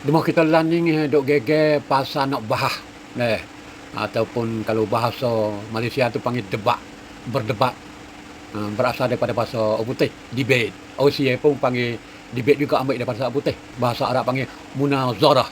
Demo kita lah ni duk gege pasal nak bahah. Eh, ataupun kalau bahasa Malaysia tu panggil debat, berdebat. Uh, berasal daripada bahasa putih, debate. OCA pun panggil debate juga ambil daripada bahasa putih. Bahasa Arab panggil munazarah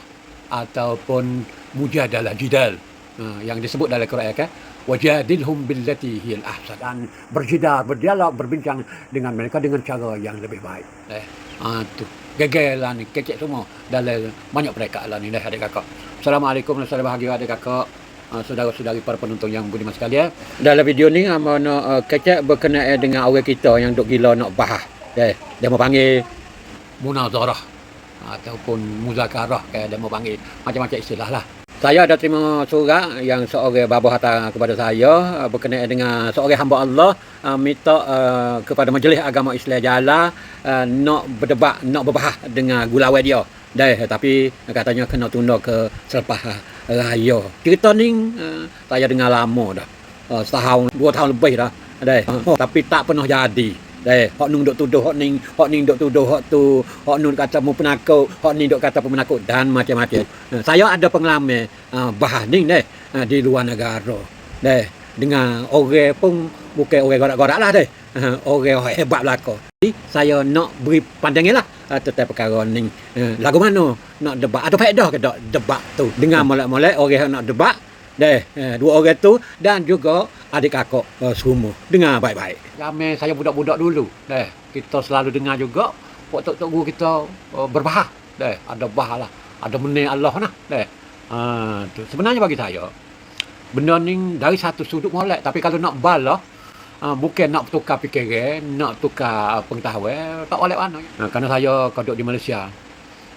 ataupun mujadalah jidal. Uh, yang disebut dalam Quran kan wajadilhum billati hiyal ahsan dan berjidal berdialog berbincang dengan mereka dengan cara yang lebih baik eh ah tu gegel lah ni kecek semua. Dalam banyak mereka lah ni dah adik kakak. Assalamualaikum warahmatullahi wabarakatuh adik kakak. Uh, saudara-saudari para penonton yang budiman sekalian. Dalam video ni amo nak uh, kecek berkenaan dengan orang kita yang duk gila nak bahas. Eh dia mau panggil. Munazarah ataupun muzakarah kayak dia mau panggil. Macam-macam istilah lah saya ada terima surat yang seorang bapa hantar kepada saya uh, berkenaan dengan seorang hamba Allah uh, minta uh, kepada Majlis Agama Islam Jala uh, nak berdebat, nak berbahas dengan gulawai dia. Dah, tapi katanya kena tunda ke selepas raya. Cerita ni uh, saya dengar lama dah. Uh, setahun, dua tahun lebih dah. Dah, uh, tapi tak pernah jadi. Eh, hok nung dok tuduh hok ning, hok ning dok tuduh hok tu, hok nun kata mu penakut, hok ning dok kata pemenakut dan macam-macam. Uh, saya ada pengalaman uh, bahas ning deh uh, di luar negara. Deh, dengan orang pun bukan orang gorak-gorak lah deh. Uh, orang hebat belaka. Jadi saya nak beri pandangan lah uh, tentang perkara ni. Uh, lagu mana nak debat? Ada faedah ke tak debat tu? Dengan molek-molek orang nak debat, deh, uh, dua orang tu dan juga adik kakak uh, semua. Dengar baik-baik. Ramai saya budak-budak dulu. Deh, kita selalu dengar juga waktu tok guru kita uh, berbahas. Deh, ada bahas lah. Ada menir Allah nah. Deh. Ha, tu. Sebenarnya bagi saya benda ni dari satu sudut molek tapi kalau nak balah uh, bukan nak tukar fikiran, nak tukar pengetahuan, tak boleh mana. Uh, kerana saya kaduk di Malaysia.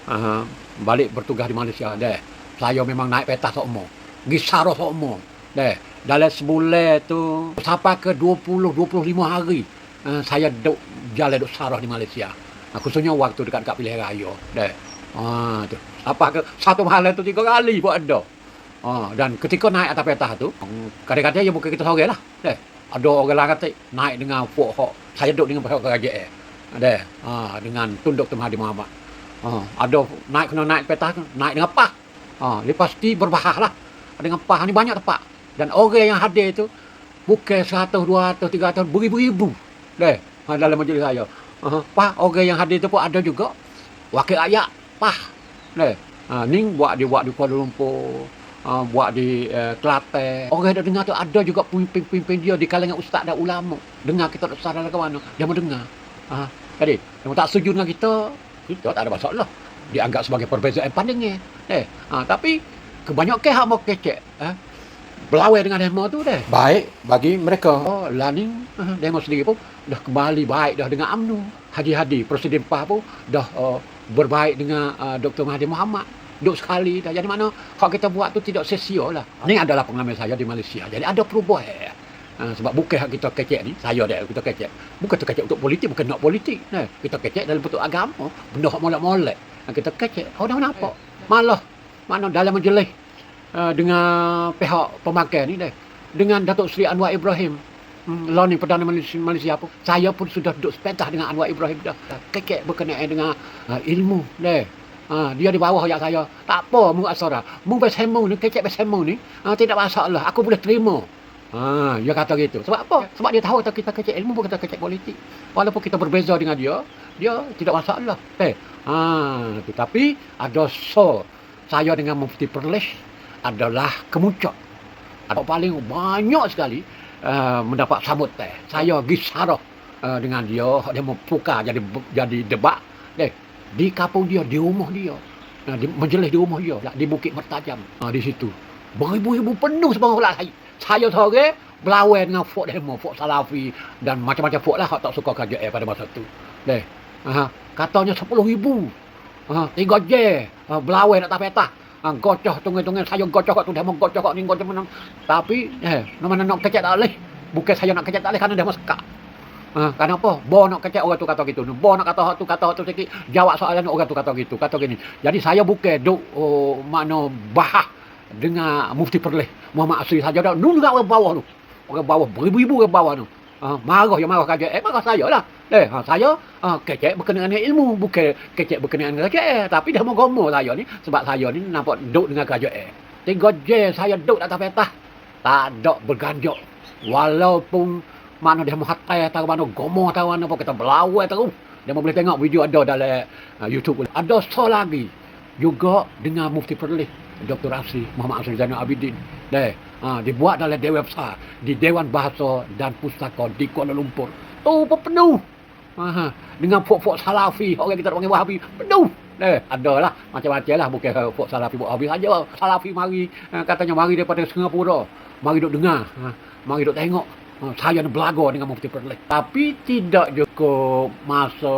Uh, balik bertugas di Malaysia deh. Saya memang naik peta sokmo. Gisaro sokmo. Deh, dalam sebulan tu sampai ke 20 25 hari uh, saya duk jalan duk sarah di Malaysia. Aku khususnya waktu dekat dekat pilihan raya. Deh. Ah tu. Apa ke satu malam tu tiga kali pun ada. Ah dan ketika naik atas peta tu, kadang-kadang ya bukan kita seorang lah. Deh. Ada orang lain kata naik dengan pok hok. Saya duduk dengan pihak kerajaan. Deh. Ah dengan tunduk Tuan Mahathir Mohamad. Ah ada naik kena naik peta naik dengan pah. Ah lepas tu berbahas lah. Dengan pah ni banyak tempat. Dan orang yang hadir tu bukan 100, 200, 300, beribu-ribu. Deh, ha, dalam majlis saya. Uh, pah, orang yang hadir tu pun ada juga wakil rakyat. Pah. Deh. Ha, ni buat di buat di Kuala Lumpur. Uh, buat di uh, Kelantan. Orang yang dengar tu ada juga pemimpin-pemimpin dia di kalangan ustaz dan ulama. Dengar kita tak sadar ke mana. Dia mau dengar. Ha, jadi, dia tak setuju dengan kita, kita tak ada masalah. Dianggap sebagai perbezaan pandangan. Eh, ha, tapi kebanyakan hak mau kecek. Eh, berlawan dengan demo tu dah. Baik bagi mereka. Oh, laning uh, demo sendiri pun dah kembali baik dah dengan UMNO. Haji Hadi, Presiden PAH pun dah uh, berbaik dengan uh, Dr. Mahathir Mohamad. Duk sekali dah. Jadi mana hak kita buat tu tidak sia lah. Ini adalah pengalaman saya di Malaysia. Jadi ada perubahan. Uh, sebab bukan hak kita kecek ni, saya dah kita kecek. Bukan tu kecek untuk politik, bukan nak politik. Nah, kita kecek dalam bentuk agama. Benda hak molek-molek. Uh, kita kecek. Oh, dah apa? Malah mana dalam majlis uh, dengan pihak pemakai ni deh. Dengan Datuk Seri Anwar Ibrahim. Hmm, law ni Perdana Malaysia, Malaysia pun. Saya pun sudah duduk sepetah dengan Anwar Ibrahim dah. Kekek berkenaan dengan uh, ilmu deh. Uh, dia di bawah ayat saya. Tak apa mu asara. Mu bersemu ni, kecek bersemu ni. Uh, tidak masalah. Aku boleh terima. Ha, dia kata gitu. Sebab apa? Sebab dia tahu kita kecek ilmu bukan kita kecek politik. Walaupun kita berbeza dengan dia, dia tidak masalah. Eh, ha, tetapi ada so saya dengan Mufti Perlis adalah kemuncak. Ada paling banyak sekali uh, mendapat sambut teh. Saya gisarah uh, dengan dia, dia mau puka jadi jadi debat. Deh, di kampung dia, di rumah dia. Uh, di, menjelis di rumah dia, di Bukit Mertajam. Uh, di situ. Beribu-ribu penuh sebab lah saya. Saya sore berlawan dengan Fok Demo, Fok Salafi dan macam-macam Fok lah tak suka kerja eh pada masa tu. Deh, uh, katanya 10 ribu. Uh, tiga je uh, berlawan nak tak petah. Ha, gocoh tunggu-tunggu saya gocoh kat tu dia gocoh kat ni gocoh menang. Tapi eh mana nak kecek tak boleh. Bukan saya nak kecek tak boleh kerana dia masuk Ha, kenapa? Bo nak kecek orang tu kata gitu. Bo nak kata tu kata tu sikit. Jawab soalan orang tu kata gitu. Kata gini. Jadi saya bukan duk oh, mana bahah dengan mufti perleh. Muhammad Asri saja dah. Nu juga orang bawah tu. Orang bawah beribu-ribu orang bawah tu. Ha, marah yang marah kaget. Eh marah saya lah. Eh, ha, saya ha, kecek berkenaan dengan ilmu, bukan kecek berkenaan dengan kerajaan. Tapi dah mau gomo saya ni, sebab saya ni nampak duduk dengan kerajaan. Tiga je saya duduk atas petah. Tak ada berganjok. Walaupun mana dia mau hatai atau mana gomo atau mana pun kita berlawan terus. Dia boleh tengok video ada dalam uh, YouTube. Ada so lagi juga dengan Mufti Perlis Dr. Asri Muhammad Asri Zainal Abidin. Deh, ha, dibuat dalam Dewan Besar di Dewan Bahasa dan Pustaka di Kuala Lumpur. Tu pun penuh. Dengan pok-pok salafi, orang kita panggil Wahabi, penuh. Eh, ada lah. Macam-macam lah. Bukan uh, pok salafi, pok Wahabi saja. Salafi mari, uh, katanya mari daripada Singapura. Mari duk dengar. Ha, mari duk tengok. Ha, saya nak belaga dengan Mufti Perlis. Tapi tidak cukup masa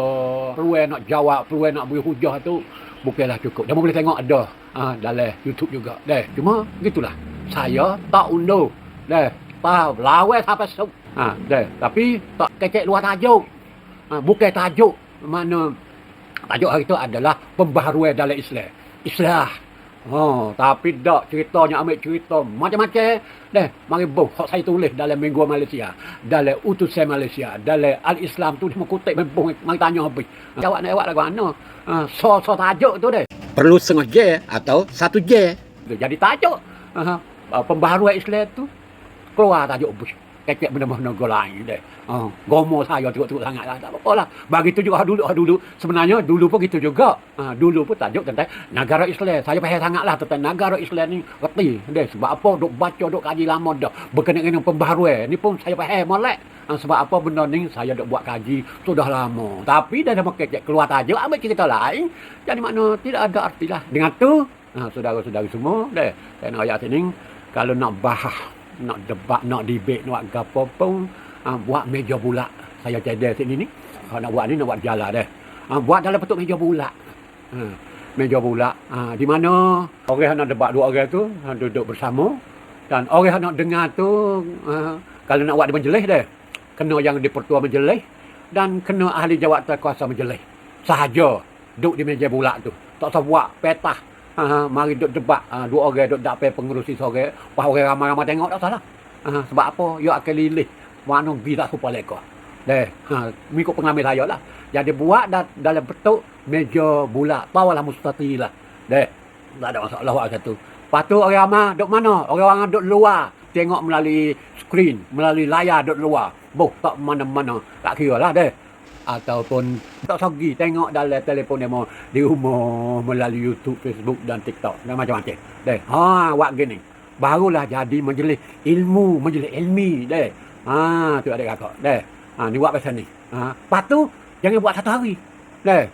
perlu nak jawab, perlu nak beri hujah tu. Bukanlah cukup. Dia boleh tengok ada ha, dalam YouTube juga. Deh, cuma gitulah. Saya tak undur. Deh, tak lawan sampai sok. Ha, deh, tapi tak kecek luar tajuk. Ha, bukan tajuk mana tajuk hari itu adalah pembaharuan dalam Islam. Islah. Oh, tapi tak ceritanya ambil cerita macam-macam. Deh, mari boh hak saya tulis dalam Minggu Malaysia, dalam Utusan Malaysia, dalam Al-Islam tu dia mengutip membung mari tanya habis. Jawab nak jawab lagu mana? Ha, so so tajuk tu deh. Perlu setengah je atau satu je. Jadi tajuk uh, pembaharuan Islam tu keluar tajuk bus. Kecek benda-benda lain deh. Uh, gomo saya tengok-tengok sangat lah. Tak apa lah. Bagi tu juga dulu, dulu. Sebenarnya dulu pun gitu juga. Uh, dulu pun tajuk tentang negara Islam. Saya faham sangat lah tentang negara Islam ni. Reti. Deh. Sebab apa? Duk baca, duk kaji lama dah. Berkenaan dengan pembaharuan. Ni pun saya faham molek. Uh, sebab apa benda ni saya duk buat kaji sudah lama. Tapi dah dah kecek keluar tajuk. Ambil cerita lain. Jadi makna tidak ada arti lah. Dengan tu, uh, saudara-saudara semua. Deh. Saya nak ayat sini. Kalau nak bahas nak debat, nak debate, nak gapo pun, ha, buat meja bulat. Saya cedek sini ni. Kalau nak buat ni, nak buat jalan deh. Ha, buat dalam bentuk meja bulat. Ha, meja bulat. Ha, di mana orang nak debat dua orang tu, ha, duduk bersama. Dan orang nak dengar tu, ha, kalau nak buat di majlis deh, kena yang di pertua majlis dan kena ahli jawab kuasa majlis. Sahaja duduk di meja bulat tu. Tak usah buat petah Ha, mari duduk debat. Ha, dua orang duduk dapat pengurusi sore. Wah orang ramai-ramai tengok tak salah. Ha, sebab apa? You akan lilih. Mana bisa supaya leka. Deh, ha, mengikut pengalaman saya lah. Jadi buat da, dalam bentuk meja bulat. Bawalah mustati lah. Deh, tak ada masalah buat satu. Lepas tu orang ramai duduk mana? Orang ramai duduk luar. Tengok melalui skrin, melalui layar duduk luar. Boh, tak mana-mana. Tak kira lah deh ataupun tak sagi tengok dalam telefon demo di rumah melalui YouTube, Facebook dan TikTok dan macam-macam. Deh, ha buat gini. Barulah jadi majlis ilmu, majlis ilmi deh. Ha tu ada kakak. Deh. Ha ni buat pasal ni. Ha lepas tu jangan buat satu hari. Deh.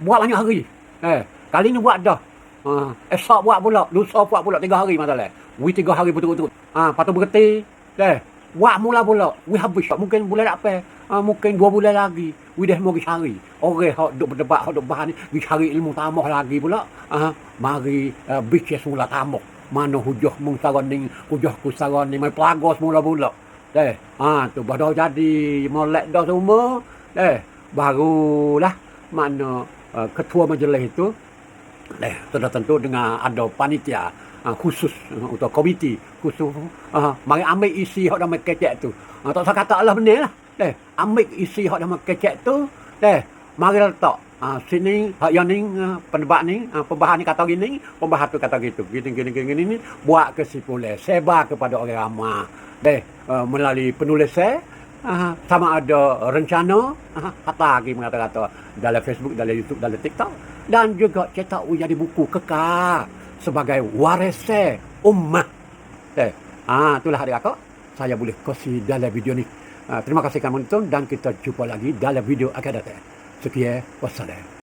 Buat banyak hari. Deh. Kali ni buat dah. Ha esok buat pula, lusa buat pula tiga hari masalah. We tiga hari betul-betul. Ha lepas tu berhenti. Deh. Buat mula pula. We habis. Mungkin boleh tak apa ha, mungkin dua bulan lagi. We dah mau cari. Orang hok duk berdebat hok duk bahan ni cari ilmu tambah lagi pula. Ha, mari uh, bicara semula tambah mana hujah mung saraning hujah ku saraning mai pelago semula pula. Deh ha tu baru jadi. Molek dah semua. Deh barulah mana uh, ketua majlis itu deh sudah tentu dengan ada panitia uh, khusus uh, untuk komiti khusus uh, mari ambil isi hok dah mai kecek tu uh, tak usah kata Allah benar lah Deh, ambil isi hak nama kecek tu. Deh, mari letak. Ha, sini hak yang ni uh, pendebat ni, uh, pembahasan ni kata gini, pembahasan tu kata gitu. Gini gini gini gini ni buat kesimpulan, sebar kepada orang ramai. Deh, uh, melalui penulis saya uh, sama ada rencana uh, kata lagi mengata-kata dalam Facebook, dalam YouTube, dalam TikTok dan juga cetak jadi buku kekal sebagai waris ummah. Deh, ah itulah adik kakak. Saya boleh kasih dalam video ni. Uh, terima kasih kerana menonton dan kita jumpa lagi dalam video akan datang. Sekian, wassalam.